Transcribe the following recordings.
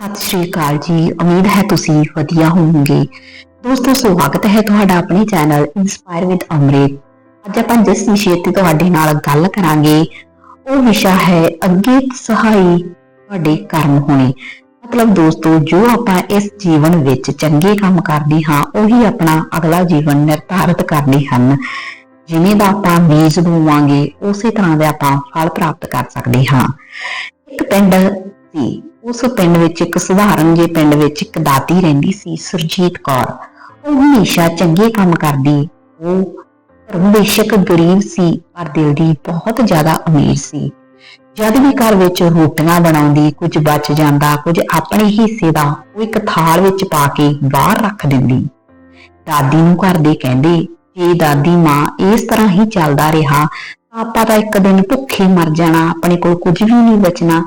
ਸਤਿ ਸ਼੍ਰੀ ਅਕਾਲ ਜੀ, ਉਮੀਦ ਹੈ ਤੁਸੀਂ ਵਧੀਆ ਹੋਵੋਗੇ। ਦੋਸਤੋ, ਸਵਾਗਤ ਹੈ ਤੁਹਾਡਾ ਆਪਣੇ ਚੈਨਲ ਇਨਸਪਾਇਰ ਵਿਦ ਅਮ੍ਰਿਤ ਅੱਜ ਆਪਾਂ ਜਿਸ ਵਿਸ਼ੇ ਤੇ ਤੁਹਾਡੇ ਨਾਲ ਗੱਲ ਕਰਾਂਗੇ, ਉਹ ਵਿਸ਼ਾ ਹੈ ਅੱਗੇ ਸਹਾਈ ਤੁਹਾਡੇ ਕਰਮ ਹੋਣੇ। ਮਤਲਬ ਦੋਸਤੋ, ਜੋ ਆਪਾਂ ਇਸ ਜੀਵਨ ਵਿੱਚ ਚੰਗੇ ਕੰਮ ਕਰਦੇ ਹਾਂ, ਉਹੀ ਆਪਣਾ ਅਗਲਾ ਜੀਵਨ ਨਿਰਧਾਰਿਤ ਕਰਦੇ ਹਨ। ਜਿਵੇਂ ਦਾ ਆਪਾਂ ਬੀਜ ਬੋਵਾਂਗੇ, ਉਸੇ ਤਰ੍ਹਾਂ ਦਾ ਆਪਾਂ ਫਲ ਪ੍ਰਾਪਤ ਕਰ ਸਕਦੇ ਹਾਂ। ਇੱਕ ਪਿੰਡ ਸੀ ਉਸ ਪਿੰਡ ਵਿੱਚ ਇੱਕ ਸਧਾਰਨ ਜਿਹੇ ਪਿੰਡ ਵਿੱਚ ਇੱਕ ਦਾਦੀ ਰਹਿੰਦੀ ਸੀ, ਸੁਰਜੀਤ ਕੌਰ। ਉਹ ਹਮੇਸ਼ਾ ਚੰਗੇ ਕੰਮ ਕਰਦੀ। ਉਹ ਬੇਸ਼ੱਕ ਗਰੀਬ ਸੀ, ਪਰ ਦਿਲ ਦੀ ਬਹੁਤ ਜ਼ਿਆਦਾ ਅਮੀਰ ਸੀ। ਜਦ ਵੀ ਘਰ ਵਿੱਚ ਰੋਟੀਆਂ ਬਣਾਉਂਦੀ, ਕੁਝ ਬਚ ਜਾਂਦਾ, ਕੁਝ ਆਪਣੇ ਹਿੱਸੇ ਦਾ, ਉਹ ਇੱਕ ਥਾਲ ਵਿੱਚ ਪਾ ਕੇ ਬਾਹਰ ਰੱਖ ਦਿੰਦੀ। ਦਾਦੀ ਨੂੰ ਘਰ ਦੇ ਕਹਿੰਦੇ, ਜੇ ਦਾਦੀ ਮਾਂ ਇਸ ਤਰ੍ਹਾਂ ਹੀ ਚੱਲਦਾ ਰਿਹਾ, ਤਾਂ ਆਪਾਂ ਤਾਂ ਇੱਕ ਦਿਨ ਭੁੱਖੇ ਮਰ ਜਾਣਾ, ਆਪਣੇ ਕੋਲ ਕੁਝ ਵੀ ਨਹੀਂ ਬਚਣਾ।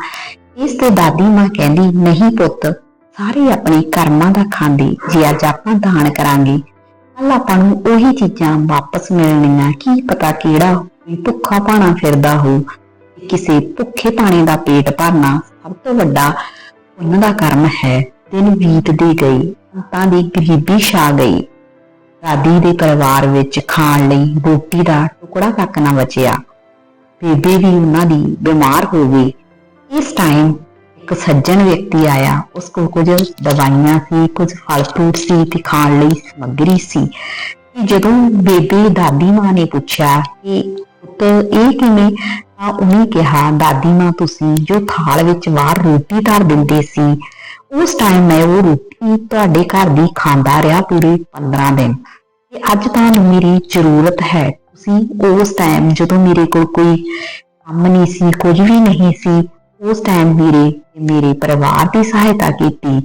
ਇਸ ਤੇ ਦਾਦੀ ਮਾਂ ਕਹਿੰਦੀ, ਨਹੀਂ ਪੁੱਤ, ਸਾਰੇ ਆਪਣੇ ਕਰਮਾਂ ਦਾ ਖਾਂਦੇ, ਜੇ ਅੱਜ ਆਪਾਂ ਦਾਨ ਕਰਾਂਗੇ ਕੱਲ ਆਪਾਂ ਨੂੰ ਉਹੀ ਚੀਜ਼ਾਂ ਵਾਪਸ ਮਿਲਣੀਆਂ। ਕੀ ਪਤਾ ਕਿਹੜਾ ਕੋਈ ਭੁੱਖਾ ਪਾਣਾ ਫਿਰਦਾ ਹੋ ਕਿਸੇ ਭੁੱਖੇ ਪਾਣੇ ਦਾ ਪੇਟ ਭਰਨਾ ਸਭ ਤੋਂ ਵੱਡਾ ਉਹਨਾਂ ਦਾ ਕਰਮ ਹੈ। ਦਿਨ ਬੀਤਦੀ ਗਈ ਅੰਤਾਂ ਦੀ ਗਰੀਬੀ ਛਾ ਗਈ। ਦਾਦੀ ਦੇ ਪਰਿਵਾਰ ਵਿੱਚ ਖਾਣ ਲਈ ਰੋਟੀ ਦਾ ਟੁਕੜਾ ਤੱਕ ਨਾ ਬਚਿਆ। ਬੇਬੇ ਵੀ ਉਹਨਾਂ ਦੀ ਬਿਮਾਰ ਹੋ ਗਈ। ਇਸ ਟਾਈਮ ਇੱਕ ਸੱਜਣ ਵਿਅਕਤੀ ਆਇਆ, ਉਸ ਕੋਲ ਕੁਝ ਦਵਾਈਆਂ ਸੀ, ਕੁਝ ਫਲ ਫਰੂਟ ਸੀ, ਤੇ ਖਾਣ ਲਈ ਸਮੱਗਰੀ ਸੀ। ਤੇ ਜਦੋਂ ਬੇਬੇ ਦਾਦੀ ਮਾਂ ਨੇ ਪੁੱਛਿਆ ਕਿ ਪੁੱਤ, ਇਹ ਕਿਵੇਂ? ਤਾਂ ਉਹਨੇ ਕਿਹਾ, ਦਾਦੀ ਮਾਂ, ਤੁਸੀਂ ਜੋ ਥਾਲ ਵਿੱਚ ਬਾਹਰ ਰੋਟੀ ਧਰ ਦਿੰਦੇ ਸੀ, ਉਸ ਟਾਈਮ ਮੈਂ ਉਹ ਰੋਟੀ ਤੁਹਾਡੇ ਘਰ ਦੀ ਖਾਂਦਾ ਰਿਹਾ ਪੂਰੇ 15 ਦਿਨ। ਤੇ ਅੱਜ ਤਾਂ ਮੇਰੀ ਜ਼ਰੂਰਤ ਹੈ। ਤੁਸੀਂ ਉਸ ਟਾਈਮ ਜਦੋਂ ਮੇਰੇ ਕੋਲ ਕੋਈ ਕੰਮ ਨਹੀਂ ਸੀ, ਕੁਝ ਵੀ ਨਹੀਂ ਸੀ ਉਸ ਟਾਈਮ ਮੇਰੇ ਤੇ ਮੇਰੇ ਪਰਿਵਾਰ ਦੀ ਸਹਾਇਤਾ ਕੀਤੀ।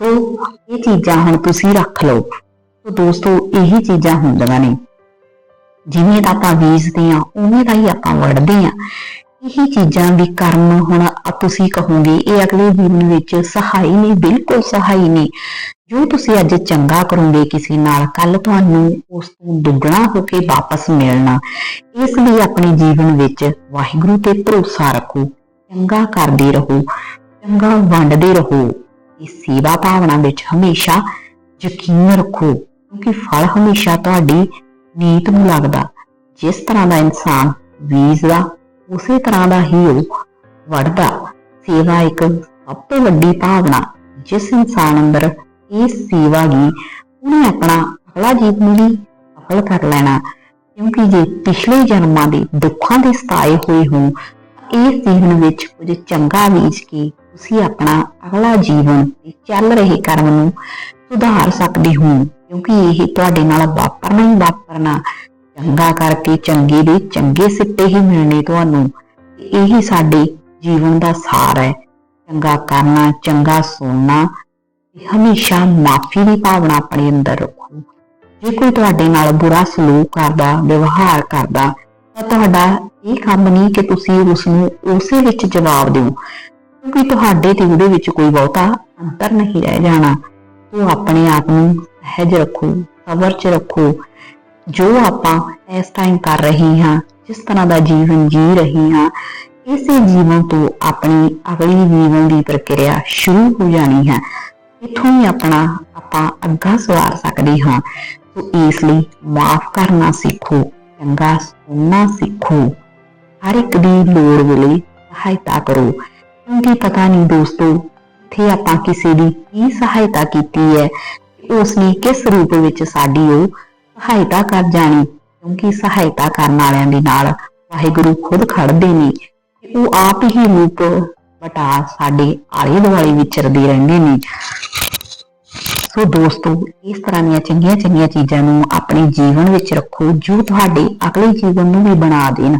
ਸੋ ਇਹ ਚੀਜ਼ਾਂ ਹੁਣ ਤੁਸੀਂ ਰੱਖ ਲਓ। ਸੋ ਦੋਸਤੋ, ਇਹੀ ਚੀਜ਼ਾਂ ਹੁੰਦੀਆਂ ਨੇ। ਜਿਵੇਂ ਦਾ ਆਪਾਂ ਬੀਜਦੇ ਆ ਉਵੇਂ ਦਾ ਹੀ ਆਪਾਂ ਵੜਦੇ ਆ ਇਹੀ ਚੀਜ਼ਾਂ ਵੀ ਕਰਮ ਹੁਣ ਤੁਸੀਂ ਕਹੋਗੇ, ਇਹ ਅਗਲੇ ਜੀਵਨ ਵਿੱਚ ਸਹਾਈ ਨੇ, ਬਿਲਕੁਲ ਸਹਾਈ ਨੇ। ਜੋ ਤੁਸੀਂ ਅੱਜ ਚੰਗਾ ਕਰੋਗੇ ਕਿਸੇ ਨਾਲ ਕੱਲ ਤੁਹਾਨੂੰ ਉਸ ਤੋਂ ਦੁੱਗਣਾ ਹੋ ਕੇ ਵਾਪਸ ਮਿਲਣਾ। ਇਸ ਲਈ ਆਪਣੇ ਜੀਵਨ ਵਿੱਚ ਵਾਹਿਗੁਰੂ ਤੇ ਭਰੋਸਾ ਰੱਖੋ। ਚੰਗਾ ਕਰਦੇ ਰਹੋ, ਚੰਗਾ ਵੰਡਦੇ ਰਹੋ ਇਸ ਸੇਵਾ ਭਾਵਨਾ ਵਿੱਚ ਹਮੇਸ਼ਾ ਯਕੀਨ ਰੱਖੋ, ਕਿਉਂਕਿ ਫਲ ਹਮੇਸ਼ਾ ਤੁਹਾਡੀ ਨੀਤ ਨੂੰ ਲੱਗਦਾ। ਜਿਸ ਤਰ੍ਹਾਂ ਦਾ ਇਨਸਾਨ ਬੀਜਦਾ, ਉਸੇ ਤਰ੍ਹਾਂ ਦਾ ਹੀ ਉਹ ਵੜਦਾ ਸੇਵਾ ਇੱਕ ਸਭ ਤੋਂ ਵੱਡੀ ਭਾਵਨਾ, ਜਿਸ ਇਨਸਾਨ ਅੰਦਰ ਇਸ ਸੇਵਾ ਦੀ ਉਹਨੇ ਆਪਣਾ ਅਗਲਾ ਜੀਵਨ ਵੀ ਸਫਲ ਕਰ ਲੈਣਾ। ਕਿਉਂਕਿ ਜੇ ਪਿਛਲੇ ਜਨਮਾਂ ਦੇ ਦੁੱਖਾਂ ਦੇ ਸਤਾਏ ਹੋਏ ਹੋ ਇਸ ਜੀਵਨ ਵਿੱਚ ਕੁਝ ਚੰਗਾ ਬੀਜ ਕੇ ਤੁਸੀਂ ਆਪਣਾ ਅਗਲਾ ਜੀਵਨ ਤੇ ਚੱਲ ਰਹੇ ਕਰਮ ਨੂੰ ਸੁਧਾਰ ਸਕਦੇ ਹੋ, ਕਿਉਂਕਿ ਇਹ ਤੁਹਾਡੇ ਨਾਲ ਵਾਪਰਨਾ ਹੀ ਵਾਪਰਨਾ। ਚੰਗਾ ਕਰਕੇ ਚੰਗੇ ਦੇ ਚੰਗੇ ਸਿੱਟੇ ਹੀ ਮਿਲਣੇ ਤੁਹਾਨੂੰ ਇਹੀ ਸਾਡੇ ਜੀਵਨ ਦਾ ਸਾਰ ਹੈ। ਚੰਗਾ ਕਰਨਾ, ਚੰਗਾ ਸੁਣਨਾ ਤੇ ਹਮੇਸ਼ਾ ਮਾਫੀ ਦੀ ਭਾਵਨਾ ਆਪਣੇ ਅੰਦਰ ਰੱਖੋ। ਜੇ ਕੋਈ ਤੁਹਾਡੇ ਨਾਲ ਬੁਰਾ ਸਲੂਕ ਕਰਦਾ, ਵਿਵਹਾਰ ਕਰਦਾ, ਤਾਂ ਤੁਹਾਡਾ ਇਹ ਕੰਮ ਨਹੀਂ ਕਿ ਤੁਸੀਂ ਉਸ ਨੂੰ ਉਸੇ ਵਿੱਚ ਜਵਾਬ ਦਿਓ, ਕਿਉਂਕਿ ਤੁਹਾਡੇ ਤੇ ਉਹਦੇ ਵਿੱਚ ਕੋਈ ਬਹੁਤਾ ਅੰਤਰ ਨਹੀਂ ਰਹਿ ਜਾਣਾ। ਉਹ ਆਪਣੇ ਆਪ ਨੂੰ ਸਹਿਜ ਰੱਖੋ, ਸਬਰ ਚ ਰੱਖੋ। ਜੋ ਆਪਾਂ ਇਸ ਟਾਈਮ ਕਰ ਰਹੇ ਹਾਂ, ਜਿਸ ਤਰ੍ਹਾਂ ਦਾ ਜੀਵਨ ਜੀ ਰਹੇ ਹਾਂ, ਇਸੇ ਜੀਵਨ ਤੋਂ ਆਪਣੀ ਅਗਲੀ ਜੀਵਨ ਦੀ ਪ੍ਰਕਿਰਿਆ ਸ਼ੁਰੂ ਹੋ ਜਾਣੀ ਹੈ। ਇਥੋਂ ਹੀ ਆਪਣਾ, ਆਪਾਂ ਅੱਗਾ ਸਵਾਰ ਸਕਦੇ ਹਾਂ। ਸੋ ਇਸ ਲਈ ਮਾਫ ਕਰਨਾ ਸਿੱਖੋ, ਚੰਗਾ ਸੁਣਨਾ ਸਿੱਖੋ। ਹਰ ਇੱਕ ਦੀ ਲੋੜ ਵੇਲੇ ਸਹਾਇਤਾ ਕਰੋ। ਕਿਉਂਕਿ ਪਤਾ ਨਹੀਂ ਦੋਸਤੋ, ਇੱਥੇ ਆਪਾਂ ਕਿਸੇ ਦੀ ਕੀ ਸਹਾਇਤਾ ਕੀਤੀ ਹੈ ਉਸ ਨੇ ਕਿਸ ਰੂਪ ਵਿੱਚ ਸਾਡੀ ਉਹ ਸਹਾਇਤਾ ਕਰ ਜਾਣੀ। ਕਿਉਂਕਿ ਸਹਾਇਤਾ ਕਰਨ ਵਾਲਿਆਂ ਦੇ ਨਾਲ ਵਾਹਿਗੁਰੂ ਖੁਦ ਖੜਦੇ ਨੇ ਉਹ ਆਪ ਹੀ ਰੂਪ ਵਟਾ ਸਾਡੇ ਆਲੇ ਦੁਆਲੇ ਵਿਚਰਦੇ ਰਹਿੰਦੇ ਨੇ। ਸੋ ਦੋਸਤੋ, ਇਸ ਤਰ੍ਹਾਂ ਦੀਆਂ ਚੰਗੀਆਂ ਚੰਗੀਆਂ ਚੀਜ਼ਾਂ ਨੂੰ ਆਪਣੇ ਜੀਵਨ ਵਿੱਚ ਰੱਖੋ, ਜੋ ਤੁਹਾਡੇ ਅਗਲੇ ਜੀਵਨ ਨੂੰ ਵੀ ਬਣਾ ਦੇਣ।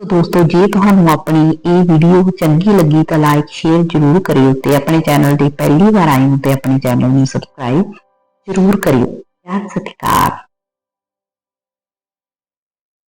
ਦੋਸਤੋ, ਜੇ ਤੁਹਾਨੂੰ ਆਪਣੀ ਇਹ ਵੀਡੀਓ ਚੰਗੀ ਲੱਗੀ ਤਾਂ ਲਾਈਕ ਸ਼ੇਅਰ ਜ਼ਰੂਰ ਕਰਿਓ ਤੇ ਆਪਣੇ ਚੈਨਲ ਤੇ ਪਹਿਲੀ ਵਾਰ ਆਏ ਹੋ ਤੇ ਆਪਣੇ ਚੈਨਲ ਨੂੰ ਸਬਸਕ੍ਰਾਈਬ ਜ਼ਰੂਰ ਕਰਿਓ। ਸਤਿ ਸ੍ਰੀ ਅਕਾਲ।